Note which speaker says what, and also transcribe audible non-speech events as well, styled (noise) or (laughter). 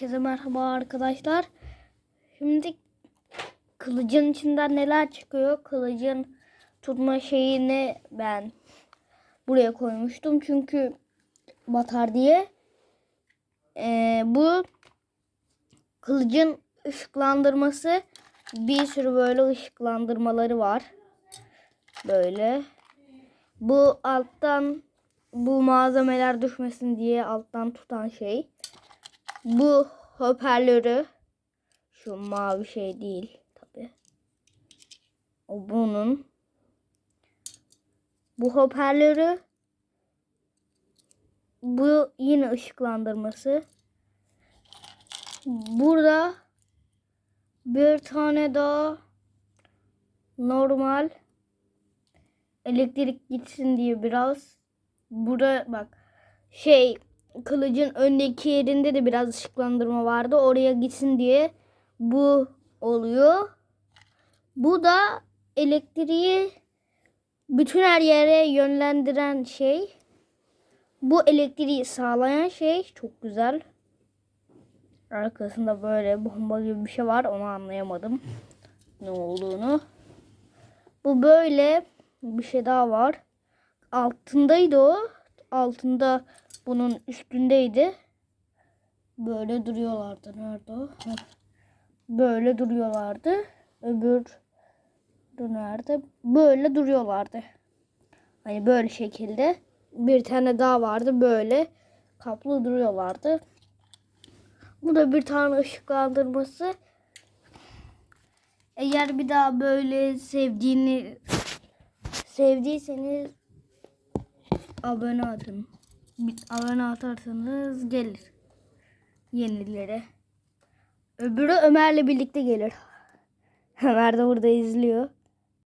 Speaker 1: Herkese merhaba arkadaşlar. Şimdi kılıcın içinden neler çıkıyor? Kılıcın tutma şeyini ben buraya koymuştum. Çünkü batar diye. Ee, bu kılıcın ışıklandırması bir sürü böyle ışıklandırmaları var. Böyle. Bu alttan bu malzemeler düşmesin diye alttan tutan şey. Bu hoparlörü şu mavi şey değil tabi. O bunun. Bu hoparlörü bu yine ışıklandırması. Burada bir tane daha normal elektrik gitsin diye biraz burada bak şey kılıcın öndeki yerinde de biraz ışıklandırma vardı. Oraya gitsin diye bu oluyor. Bu da elektriği bütün her yere yönlendiren şey. Bu elektriği sağlayan şey çok güzel. Arkasında böyle bomba gibi bir şey var. Onu anlayamadım. Ne olduğunu. Bu böyle bir şey daha var. Altındaydı o. Altında bunun üstündeydi. Böyle duruyorlardı. Nerede o? Böyle duruyorlardı. Öbür nerede? Böyle duruyorlardı. Hani böyle şekilde. Bir tane daha vardı böyle. Kaplı duruyorlardı. Bu da bir tane ışıklandırması. Eğer bir daha böyle sevdiğini sevdiyseniz abone atın. Bir abone atarsanız gelir. Yenileri. Öbürü Ömer'le birlikte gelir. (laughs) Ömer de burada izliyor.